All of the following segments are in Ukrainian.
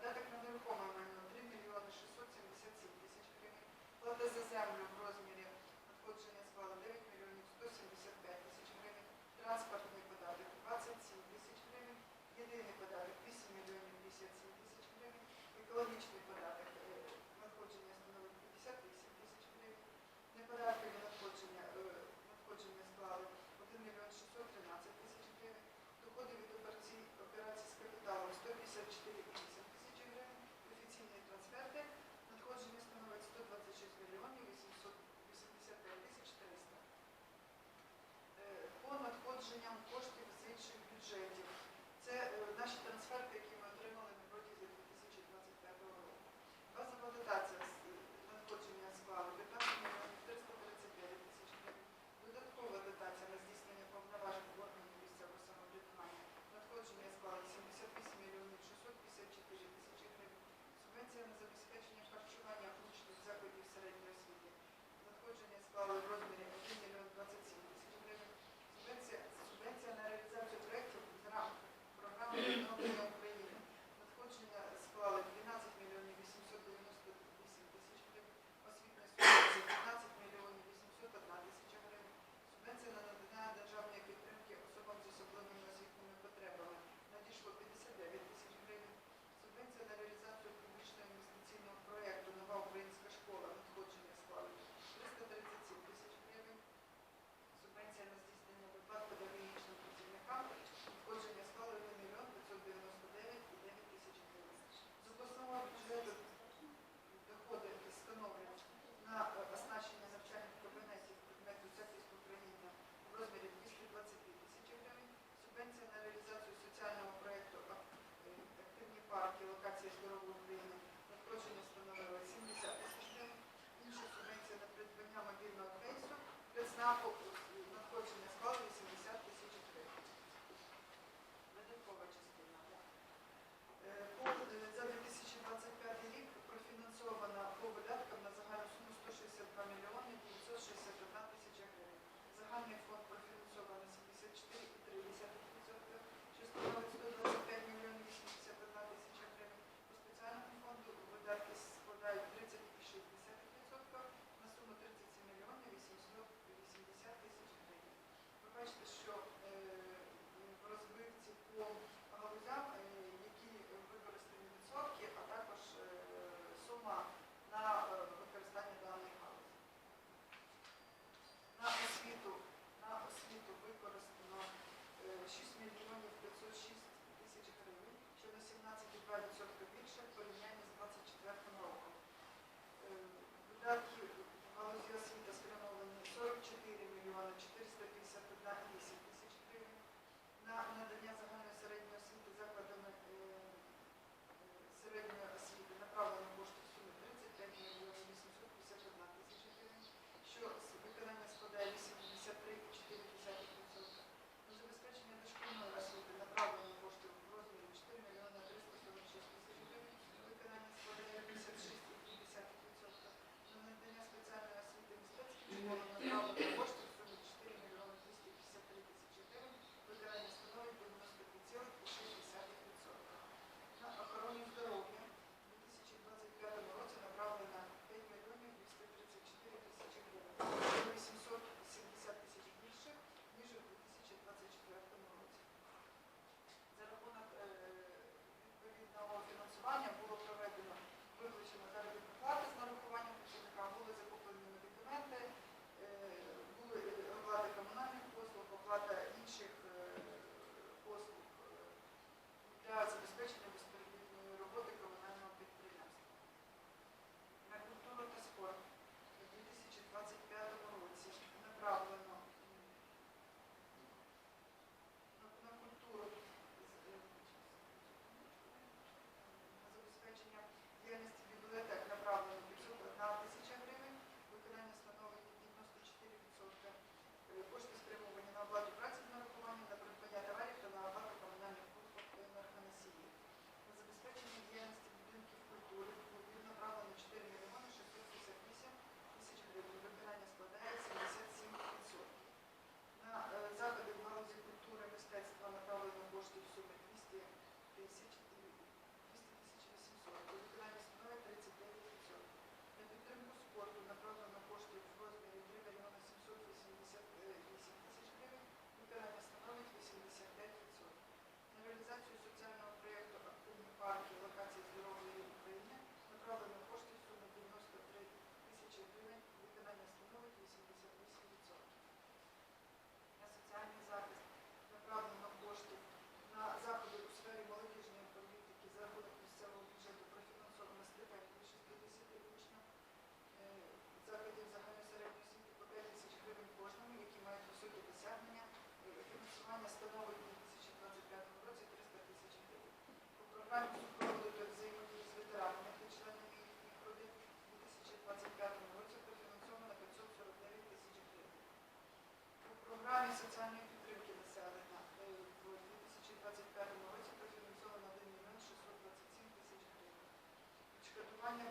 Податок на нерухоме майно 3 мільйони 677 тисяч гривень. Плата за землю в розмірі надходження склала 9 мільйонів 175 тисяч гривень. Транспортний податок 27 тисяч гривень. Єдиний податок 8 мільйонів 57 тисяч гривень. Екологічний податок. громадірного пенсію відзнаку надходження складу 80 тисяч гривень. Видаткова частина. Е, за 2025 рік профінансована по видаткам на загальну суму 162 мільйони 961 тисяча гривень. Загальний фінансування становить у 2025 році 300 тисяч гривень. У програмі супроводу взаємодії з ветеранами та членами їхніх родин у 2025 році профінансовано 549 тисяч гривень. У програмі соціальної підтримки населення е, у 2025 році профінансовано 1 мільйон 627 тисяч гривень. Відшкодування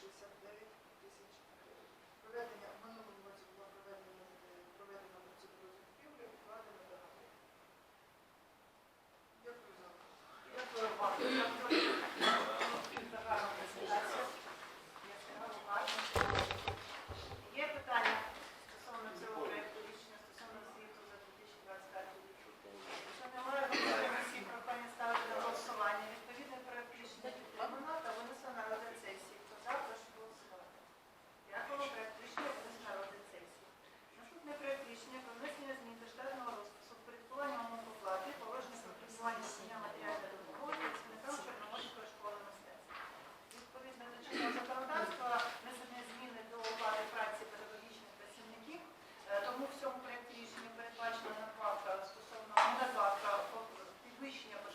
69 тисяч гривень. Проведення в